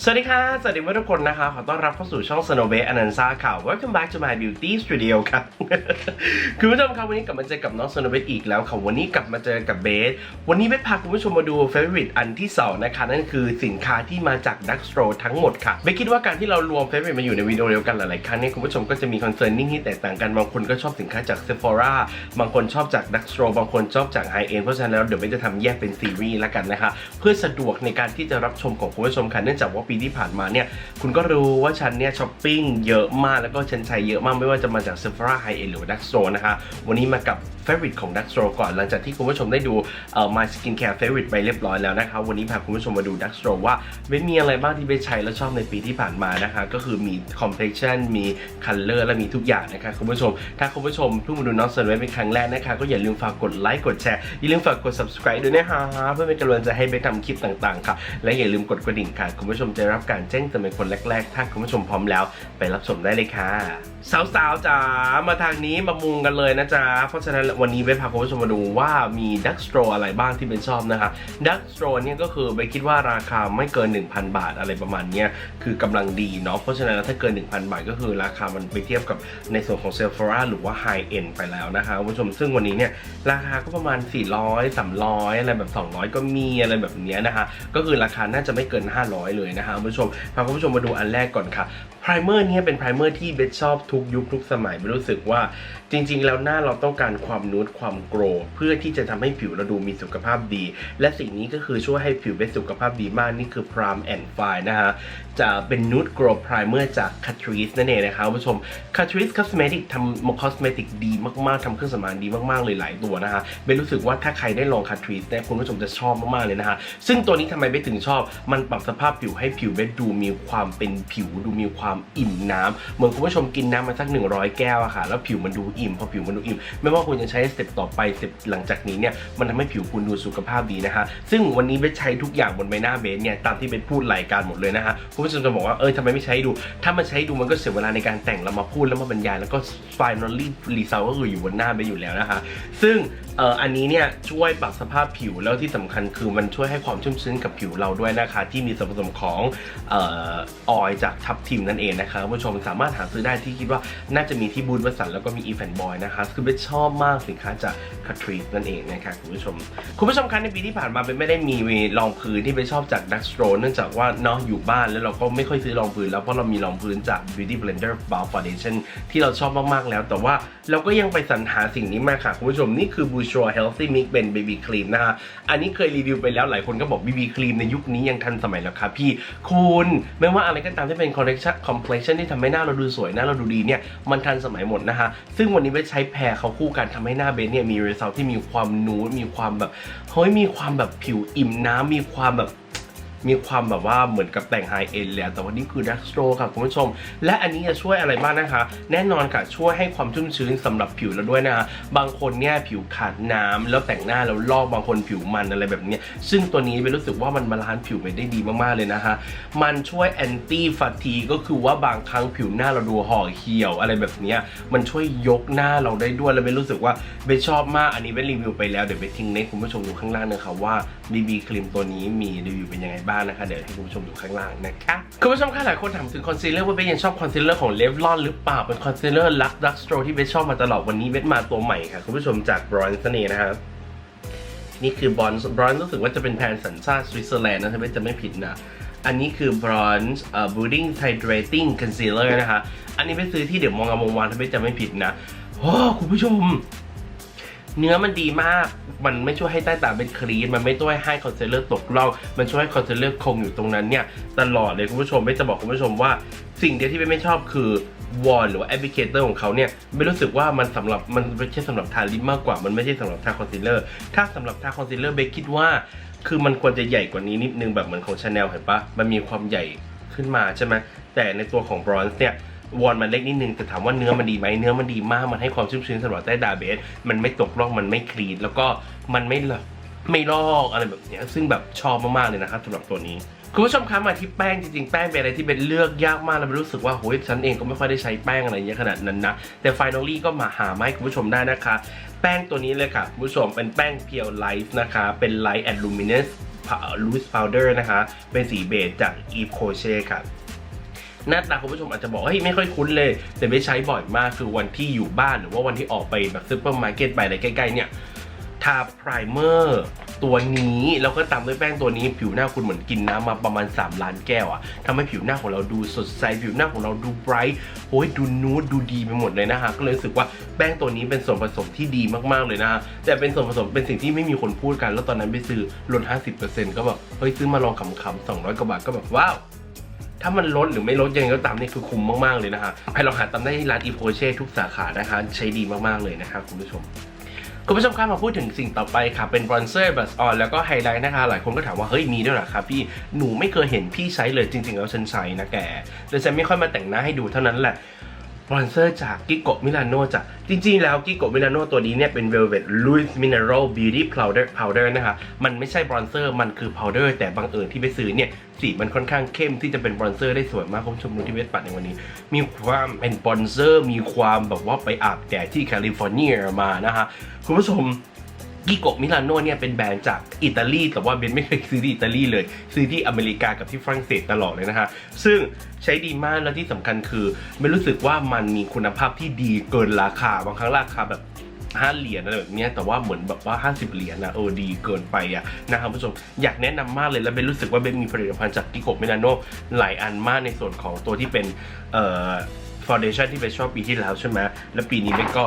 สวัสดีค่ะ สวัสดีทุกคนนะคะ ขอต้อนรับเข้าสู่ช่อง Snow b a s e อนันซ่าค่ะ Welcome back to my beauty studio ครับคุณผู้ชมครับวันนี้กลับมาเจอกับน้อง Snow b a s e อีกแล้วค่ะ วันนี้กลับมาเจอกับเบส วันนี้เบสพาคุณผู้ชมมาดู favorite อันที่2นะคะ นั่นคือสินค้าที่มาจาก Dark s t r o ทั้งหมดค่ะเบสคิดว่าการที่เรารวม favorite มาอยู่ในวิดีโอเดียวกันหลายๆครั้งเนี่ยคุณผู้ชมก็จะมี concerning ที่แตกต่างกัน บางคนก็ชอบสินค้าจาก Sephora บางคนชอบจาก Dark s t r o บางคนชอบจาก High End เพราะฉะนั้นแล้วเดี๋ยวเบสจะทำแยกเป็นซีรีส์ละกันนะคะ เพื่อสะดวกในการที่จะรับชมของคุณผู้ชมค่ะเนื่องจากว่าปีที่ผ่านมาเนี่ยคุณก็รู้ว่าฉันเนี่ยช้อปปิ้งเยอะมากแล้วก็ฉันใช้เยอะมากไม่ว่าจะมาจาก Sephora High End หรือว่า Dark Store นะคะวันนี้มากับ f a v o r i t ของ Dark Store ก่อนหลังจากที่คุณผู้ชมได้ดูเอ่อ My Skincare f a v o r i t ไปเรียบร้อยแล้วนะคะวันนี้พาคุณผู้ชมมาดู Dark Store ว่าเบนมีอะไรบ้างที่เบนใช้แล้วชอบในปีที่ผ่านมานะคะก็คือมี complexion มี color และมีทุกอย่างนะคะคุณผู้ชม ถ้าคุณผู้ชมเพิ่งมาดูน้องเซนไว้เป็นครั้งแรกนะคะก็อย่าลืมฝากกดไลค์กดแชร์อย่าลืมฝากกด subscribe ด้วยนะคะเพื่อเป็นกำลังใจให้เบนทำคลิปต่างๆค่ะและอย่าลืมกดกระดิ่งค่ะคุณผู้ชมได้รับการแจ้งเตือนเป็นคนแรก ๆ ถ้าคุณผู้ชมพร้อมแล้ว ไปรับชมได้เลยค่ะ สาวๆจ๋ามาทางนี้มามุงกันเลยนะจ๊ะ เพราะฉะนั้นวันนี้เบพาคุณผู้ชมมาดูว่ามีดักสโตรอะไรบ้างที่เบนชอบนะคะดักสโตรเนี่ยก็คือเบนคิดว่าราคาไม่เกิน 1,000 บาทอะไรประมาณนี้คือกำลังดีเนาะเพราะฉะนั้นถ้าเกิน 1,000 บาทก็คือราคามันไปเทียบกับในส่วนของเซลฟอร่าหรือว่าไฮเอ็นไปแล้วนะคะคุณผู้ชมซึ่งวันนี้เนี่ยราคาก็ประมาณ 400 300 อะไรแบบ 200 ก็มีอะไรแบบนี้นะคะ ก็คือราคาน่าจะไม่เกิน 500 เลยนะคะคุณผู้ชมพาคุณผู้ชมมาดูอันแรกก่อนค่ะไพรเมอร์นี่เป็นไพรเมอร์ที่เบสชอบทุกยุคทุกสมัยไม่รู้สึกว่า จริง ๆ แล้วหน้าเราต้องการความนูดความโกรเพื่อที่จะทำให้ผิวเราดูมีสุขภาพดี และสิ่งนี้ก็คือช่วยให้ผิวเบสสุขภาพดีมากนี่คือพรามแอนด์ไฟนะฮะจะเป็นนูดโกรไพรายเมอร์จาก Catrice นั่นเองนะคะคุณผู้ชม Catrice Cosmetic ทำคอสเมติกดีมากๆทำเครื่องสำอางดีมากๆเลยหลายตัวนะคะเบสรู้สึกว่าถ้าใครได้ลอง Catrice เนี่ยคุณผู้ชมจะชอบมากๆเลยนะคะซึ่งตัวนี้ทำไมเบสถึงชอบ มันปรับสภาพผิวให้ผิวเบสดูมีความเป็นผิวดูมีความอิ่มน้ำเหมือนคุณผู้ชมกินน้ำมาสัก 100 แก้วอะค่ะแล้วผิวมันดูอิ่มพอผิวมันดูอิ่ม ไม่ว่าคุณจะใช้สเต็ปต่อไปสเต็ปหลังจากนี้เนี่ยมันทำให้ผิวคุณดูสุขภาพดีนะคะซึ่งวันนี้เบสใช้ทุกอย่างบนใบหน้าเบสเนี่ยตามที่เบสพูดรายการหมดเลยนะคะคุณผู้ชมจะบอกว่าเออทำไมไม่ใช้ดู ถ้ามันใช้ดูมันก็เสียเวลาในการแต่งแล้วมาพูดแล้วมาบรรยาย แล้วก็ finally result ก็คืออยู่บนหน้าไปอยู่แล้วนะคะ ซึ่งเอ่ออันนี้เนี่ยช่วยปรับสภาพผิวแล้วที่สำคัญคือมันช่วยให้ความชุ่มชื้นกับผิวเราด้วยนะคะ ที่มีส่วนผสมของเออออยจากทับทิมนั่นเองนะคะคุณผู้ชมสามารถหาซื้อได้ที่คิดว่าน่าจะมีที่บูธวัสันแล้วก็มีอีแฟนบอยนะคะคือเบสชอบมากสินค้าจากคาทรีนั่นเองนะคะคุณผู้ชม คุณผู้ชมคะในปีที่ผ่านมาเบสไม่ได้มีรองพื้นที่เบสชอบจากดักสโตรเนื่องจากว่าเนาะอยู่บ้านแล้วเราก็ไม่ค่อยซื้อรองพื้นแล้วเพราะเรามีรองพื้นจาก Beauty Blender Balm Foundation ที่เราชอบมากๆแล้วแต่ว่าเราก็ยังไปสรรหาสิ่งนี้มาค่ะ คุณผู้ชม นี่คือ b o u c h o i Healthy Mix Ben Baby Cream นะคะ อันนี้เคยรีวิวไปแล้วหลายคนก็บอก BB Cream ในยุคนี้ยังทันสมัยแล้วค่ะพี่ คุณไม่ว่าอะไรก็ตามที่เป็น correction complexion ที่ทำให้หน้าเราดูสวยหน้าเราดูดีเนี่ยมันทันสมัยหมดนะคะซึ่งวันนี้เบสใช้แพรเขาคู่กันทำให้หน้าเบสเนี่ยมี result ที่มีความนูดมีความแบบเฮ้ยมีความแบบผิวอิ่มน้ำมีความแบบ มีความแบบว่าเหมือนกับแต่งไฮเอ็นเลยแต่วันนี้คือดักสโตรค่ะคุณผู้ชม และอันนี้จะช่วยอะไรบ้างนะคะ แน่นอนค่ะช่วยให้ความชุ่มชื้นสำหรับผิวเราด้วยนะคะบางคนเนี่ยผิวขาดน้ำแล้วแต่งหน้าแล้วลอกบางคนผิวมันอะไรแบบนี้ซึ่งตัวนี้เป็นรู้สึกว่ามันบาลานซ์ผิวไปได้ดีมากๆเลยนะคะมันช่วยแอนตี้ฟาทีก็คือว่าบางครั้งผิวหน้าเราดูห่อเหี่ยวอะไรแบบนี้มันช่วยยกหน้าเราได้ด้วยแล้วเบนรู้สึกว่าเบนชอบมากอันนี้เบนรีวิวไปแล้วเดี๋ยวเบนทิ้งในคุณผู้ชมดูข้างล่างนะคะว่า BB ครีมตัวนี้มีรีวิวเป็นยังไงบ้างนะคะเดี๋ยวให้คุณผู้ชมดูข้างล่างนะคะคุณผู้ชมคะหลายคนถามถึงคอนซีลเลอร์ว่าเบนยังชอบคอนซีลเลอร์ของเลฟลอนหรือเปล่าเป็นคอนซีลเลอร์ลักดักสโตรที่เบนชอบมาตลอดวันนี้เบนมาตัวใหม่ค่ะคุณผู้ชมจากบรอนซ์เน่นะครับนี่คือบรอนซ์บรอนซ์รู้สึกว่าจะเป็นแบรนสัญชาติสวิตเซอร์แลนด์นะถ้าไม่จะไม่ผิดนะอันนี้คือบรอนซ์เอ่อ Building Hydrating Concealer นะคะ อันนี้ไปซื้อที่เดี๋ยวมองกามงวานถ้าไม่จะไม่ผิดนะโอ้คุณผู้ชม เนื้อมันดีมาก มันไม่ช่วยให้ใต้ตาเป็นคลีนมันไม่ช่วยให้คอนซีลเลอร์ตกล่อง มันช่วยให้คอนซีลเลอร์คงอยู่ตรงนั้นเนี่ยตลอดเลยคุณผู้ชมไม่จะบอกคุณผู้ชมว่า สิ่งเดียวที่ไม่ชอบคือวอลหรือว่าแอปพลิเคเตอร์ของเขาเนี่ยไม่รู้สึกว่ามันสำหรับมันไม่ใช่สำหรับทาลิปมากกว่ามันไม่ใช่สำหรับทาคอนซีลเลอร์ถ้าสำหรับทาคอนซีลเลอร์เบคคิดว่า คือมันควรจะใหญ่กว่านี้นิดนึงแบบเหมือนของชาแนลเห็นปะมันมีความใหญ่ขึ้นมาใช่ไหมแต่ในตัวของบรอนซ์เนี่ย วอนมันเล็กนิดนึงแต่ถามว่าเนื้อมันดีไหมเนื้อมันดีมากมันให้ความชุ่มชื้นสำหรับใต้ดาเบส มันไม่ตกร่องมันไม่คลีนแล้วก็มันไม่ละไม่ลอกอะไรแบบนี้ซึ่งแบบชอบมากๆเลยนะครับสำหรับตัวนี้คุณผู้ชมคะมาที่แป้งจริงๆ แป้งเป็นอะไรที่เป็นเลือกยากมาก แล้วรู้สึกว่าโหยฉันเองก็ไม่ค่อยได้ใช้แป้งอะไรเยอะขนาดนั้นนะ แต่ finally ก็มาหามาให้คุณผู้ชมได้นะคะ แป้งตัวนี้เลยค่ะ คุณผู้ชมเป็นแป้งเพียวไลท์นะคะ เป็น Light and Luminous ลูสพาวเดอร์นะคะ เป็นสีเบจจากอีฟโคเช่ค่ะ หน้าตาคุณผู้ชมอาจจะบอกเฮ้ยไม่ค่อยคุ้นเลย แต่ไม่ใช้บ่อยมากคือวันที่อยู่บ้านหรือว่าวันที่ออกไปแบบซูเปอร์มาร์เก็ตไปอะไรใกล้ๆเนี่ยทาไพรเมอร์ตัวนี้ แล้วก็ตามด้วยแป้งตัวนี้ผิวหน้าคุณเหมือนกินน้ำมาประมาณ 3 ล้านแก้วอะทำให้ผิวหน้าของเราดูสดใสผิวหน้าของเราดูไบรท์โอ้ยดูนูดดูดีไปหมดเลยนะฮะก็เลยรู้สึกว่าแป้งตัวนี้เป็นส่วนผสมที่ดีมากๆเลยนะฮะแต่เป็นส่วนผสมเป็นสิ่งที่ไม่มีคนพูดกัน แล้วตอนนั้นไปซื้อลด50%ก็แบบเฮ้ยซื้อมาลองขำๆ200กว่าบาทก็แบบว้าว ถ้ามันลดหรือไม่ลดยังไงก็ตามนี่คือคุ้มมากๆเลยนะฮะให้ลองหาตามได้ที่ร้านอีโพเช่ทุกสาขานะคะใช้ดีมากๆเลยนะครับคุณผู้ชมคุณผู้ชมครับมาพูดถึงสิ่งต่อไปค่ะ เป็นบรอนเซอร์บัสออนแล้วก็ไฮไลท์นะคะ หลายคนก็ถามว่า เฮ้ย มีด้วยหรอครับพี่หนูไม่เคยเห็นพี่ใช้เลยจริงๆแล้วฉันใช้นะแกแต่ฉันไม่ค่อยมาแต่งหน้าให้ดูเท่านั้นแหละ บรอนเซอร์จากกิโกมิลานโนจ้ะจริงๆ แล้วกิโกมิลานโนตัวนี้เนี่ยเป็น Velvet Louis Mineral Beauty Powder Powder นะคะมันไม่ใช่บรอนเซอร์มันคือ powder แต่บางเอิญที่ไปซื้อเนี่ยสีมันค่อนข้างเข้มที่จะเป็นบรอนเซอร์ได้สวยมากคุณผู้ชมดูที่เวสปัดในวันนี้ มีความเป็นบรอนเซอร์มีความแบบว่าไปอาบแดดที่แคลิฟอร์เนียมานะคะคุณผู้ชม กิโกมิลานโนเนี่ยเป็นแบรนด์จากอิตาลีแต่ว่าเบนไม่เคยซื้อที่อิตาลีเลย ซื้อที่อเมริกากับที่ฝรั่งเศสตลอดเลยนะฮะซึ่งใช้ดีมากแล้วที่สำคัญคือไม่รู้สึกว่ามันมีคุณภาพที่ดีเกินราคาบางครั้งราคาแบบ5เหรียญอะไรแบบนี้แต่ว่าเหมือนแบบว่า 50 เหรียญนะเออดีเกินไปอะนะครับผู้ชมอยากแนะนำมากเลยแล้วเบนรู้สึกว่าเบนมีผลิตภัณฑ์จากกิโกมิลานโนหลายอันมากในส่วนของตัวที่เป็นเอ่อฟาวเดชั่นที่ไปชอบปีที่แล้วใช่ไหมแล้วปีนี้เบนก็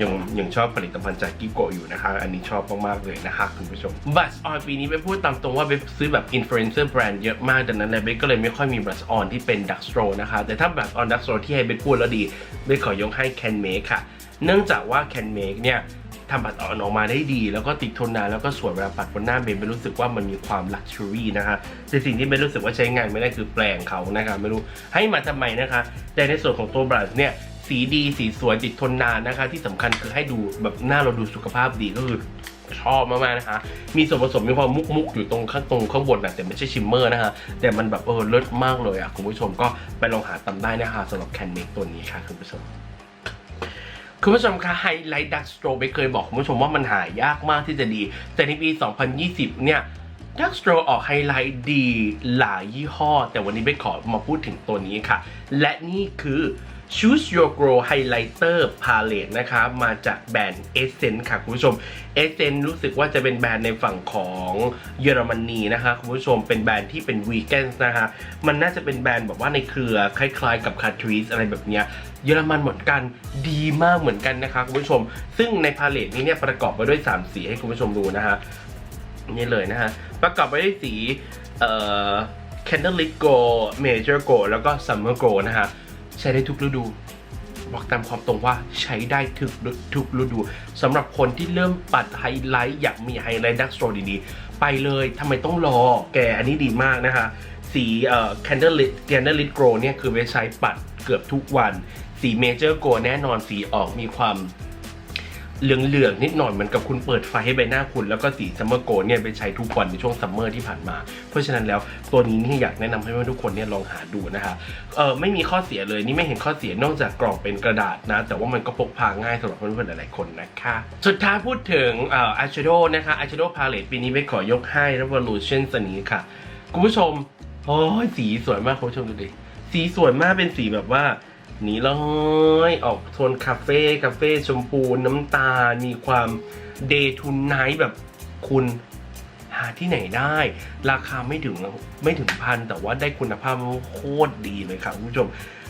ยังยังชอบผลิตภัณฑ์จากกิโกอยู่นะคะ อันนี้ชอบมากๆเลยนะคะคุณผู้ชมบัสออนปีนี้เบนพูดตามตรงว่าเบซื้อแบบอินฟลูเอนเซอร์แบรนด์เยอะมากดังนั้นเลยเบก็เลยไม่ค่อยมีบัสออนที่เป็นดักสโตรนะคะแต่ถ้าบัสออนดักสโตรที่ให้เบพูดแล้วดีเบขอยกให้แคนเมคค่ะ เนื่องจากว่าแคนเมคเนี่ยทำบัตรออนออกมาได้ดี แล้วก็ติดทนนานแล้วก็สวยเวลาปัดบนหน้าเบนเบนรู้สึกว่ามันมีความลักชัวรี่นะคะ แต่สิ่งที่เบนรู้สึกว่าใช้งานไม่ได้คือแปลงเขานะคะไม่รู้ให้มาทำไมนะคะ แต่ในส่วนของตัวบรัชเนี่ย สีดีสีสวยติดทนนานนะคะ ที่สำคัญคือให้ดูแบบหน้าเราดูสุขภาพดีก็คือชอบมากๆนะคะ มีส่วนผสมมีความมุกมุกๆอยู่ตรงข้างตรงข้างบนนะแต่ไม่ใช่ชิมเมอร์นะคะแต่มันแบบเออเลิศมากเลยอะคุณผู้ชมก็ไปลองหาตามได้นะคะสำหรับแคนเมกตัวนี้ค่ะคุณผู้ชมคุณผู้ชมคะไฮไลท์ดักสโตรไปเคยบอกคุณผู้ชมว่ามันหายากมากที่จะดี แต่ในปี 2020 เนี่ยดักสโตรออกไฮไลท์ดีหลายยี่ห้อ แต่วันนี้ไปขอมาพูดถึงตัวนี้ค่ะ และนี่คือ Choose Your Glow Highlighter Palette นะคะมาจากแบรนด์ Essence ค่ะคุณผู้ชม Essence รู้สึกว่าจะเป็นแบรนด์ในฝั่งของเยอรมนีนะคะคุณผู้ชมเป็นแบรนด์ที่เป็นวีแกนนะคะมันน่าจะเป็นแบรนด์แบบว่าในเครือคล้ายๆกับ c a t r i c e อะไรแบบเนี้ยเยอรมันเหมือนกันดีมากเหมือนกันนะคะคุณผู้ชม ซึ่งในพาเลตนี้เนี่ยประกอบไปด้วย 3 สีให้คุณผู้ชมดูนะฮะนี่เลยนะฮะประกอบไปด้วยสีเอ่อ Candlelit Gold Major Gold แล้วก็ Summer Gold นะฮะ ใช้ได้ทุกฤดู บอกตามความตรงว่าใช้ได้ทุกทุกฤดูสำหรับคนที่เริ่มปัดไฮไลท์อยากมีไฮไลท์ดักสโตรดีๆ ไปเลยทำไมต้องรอแกอันนี้ดีมากนะคะสีเอ่อ Candlelit Candlelit Glow เนี่ยคือไปใช้ปัดเกือบทุกวัน สี Major Glow แน่นอนสีออกมีความ เหลืองๆนิดหน่อยเหมือนกับคุณเปิดไฟให้ใบหน้าคุณ แล้วก็สีซัมเมอร์โกเนี่ยไปใช้ทุกวันในช่วงซัมเมอร์ที่ผ่านมา เพราะฉะนั้นแล้วตัวนี้นี่อยากแนะนำให้ทุกคนเนี่ยลองหาดูนะคะเออไม่มีข้อเสียเลยนี่ไม่เห็นข้อเสียนอกจากกล่องเป็นกระดาษนะ แต่ว่ามันก็พกพาง่ายสำหรับเพื่อนๆหลายๆคนนะคะสุดท้ายพูดถึงเอ่ออายแชโดว์นะคะอายแชโดว์พาเลตปีนี้ไม่ขอยกให้ Revolution ตัวนี้ค่ะคุณผู้ชมโอ้ยสีสวยมากคุณผู้ชมดูดิสีสวยมากเป็นสีแบบว่า หนี่เลยออกโทนคาเฟ่คาเฟ่ชมพูน้ำตาลมีความเดย์ทูนไนท์แบบคุณหาที่ไหนได้ ราคาไม่ถึงไม่ถึงพัน แต่ว่าได้คุณภาพโคตรดีเลยครับคุณผู้ชม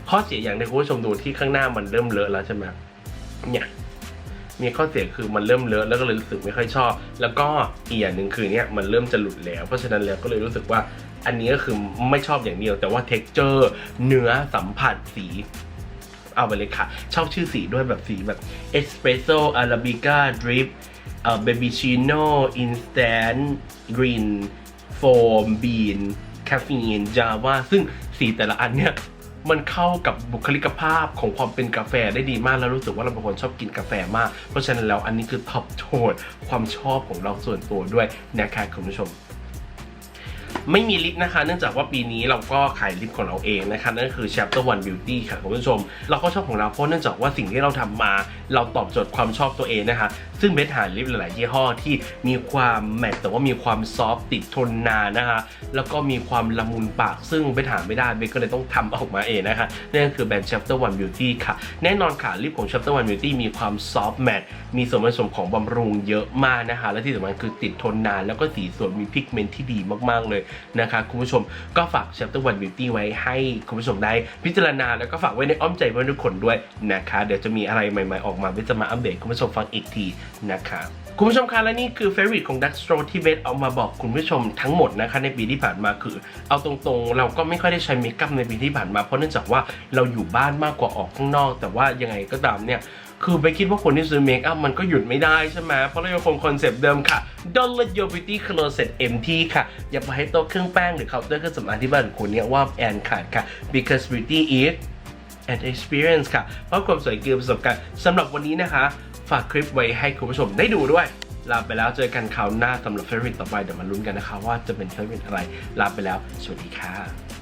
ข้อเสียอย่างใดคุณผู้ชมดูที่ข้างหน้ามันเริ่มเลอะแล้วใช่ไหมเนี่ยมีข้อเสียคือมันเริ่มเลอะแล้วก็เลยรู้สึกไม่ค่อยชอบ แล้วก็อีกอย่างหนึ่งคือเนี่ยมันเริ่มจะหลุดแล้ว เพราะฉะนั้นแล้วก็เลยรู้สึกว่าอันนี้ก็คือไม่ชอบอย่างเดียว แต่ว่า t e x t อร์เนื้อสัมผัสสี เอาไปเลยค่ะ ชอบชื่อสีด้วยแบบสีแบบ Espresso Arabica Drip เอ่อ Babychino Instant Green Foam Bean Caffeine Java ซึ่งสีแต่ละอันเนี่ยมันเข้ากับบุคลิกภาพของความเป็นกาแฟได้ดีมาก แล้วรู้สึกว่าเราเป็นคนชอบกินกาแฟมาก เพราะฉะนั้นแล้วอันนี้คือตอบโจทย์ความชอบของเราส่วนตัวด้วยนะคะคุณผู้ชม ไม่มีลิปนะคะ เนื่องจากว่าปีนี้เราก็ขายลิปของเราเองนะคะนั่นคือ Chapter One Beauty ค่ะคุณผู้ชม เราก็ชอบของเราเพราะเนื่องจากว่าสิ่งที่เราทำมา เราตอบโจทย์ความชอบตัวเองนะคะ ซึ่งเบสหาลิปหลายๆยี่ห้อที่มีความแมตต์แต่ว่ามีความซอฟติดทนนานนะคะ แล้วก็มีความละมุนปากซึ่งเบสหาไม่ได้เบสก็เลยต้องทำออกมาเองนะคะนั่นก็คือแบรนด์ Chapter One Beauty ค่ะ แน่นอนค่ะลิปของ Chapter One Beauty มีความซอฟต์แมตต์มีส่วนผสมของบำรุงเยอะมากนะคะ และที่สำคัญคือติดทนนาน แล้วก็สีสวยมีพิกเมนต์ที่ดีมากๆเลยนะคะคุณผู้ชมก็ฝาก Chapter One Beauty ไว้ให้คุณผู้ชมได้พิจารณาแล้วก็ฝากไว้ในอ้อมใจเพื่อนทุกคนด้วยนะคะ เดี๋ยวจะมีอะไรใหม่ๆออกมาเบสจะมาอัปเดตคุณผู้ชมฟังอีกทีนะคะคุณผู้ชมคะและนี่คือเฟร i t ของ d u x t r o ที่เบสเอามาบอกคุณผู้ชมทั้งหมดนะคะในปีที่ผ่านมาคือ เอาตรงๆ เราก็ไม่ค่อยได้ใช้เมคอัพในปีที่ผ่านมาเพราะเนื่องจากว่าเราอยู่บ้านมากกว่าออกข้างนอก แต่ว่ายังไงก็ตามเนี่ย คือไปคิดว่าคนที่ซื้อเมคอัพมันก็หยุดไม่ได้ใช่ไหมเพราะเรายังคงคอนเซปต์เดิมค่ะ Don't let your beauty closet empty ค่ะ อย่าปล่อยให้โต๊ะเครื่องแป้งหรือเคาน์เตอร์เครื่องสำอางที่บ้านของคุณเนี่ยว่าแอนขาดค่ะ because beauty is an experience ค่ะ เพราะความสวยคือประสบการณ์สำหรับวันนี้นะคะ ฝากคลิปไว้ให้คุณผู้ชมได้ดูด้วย ลาไปแล้วเจอกันคราวหน้าสำหรับเฟรนต่อไปเดี๋ยวมาลุ้นกันนะคะ ว่าจะเป็นเฟรนอะไร ลาไปแล้ว สวัสดีค่ะ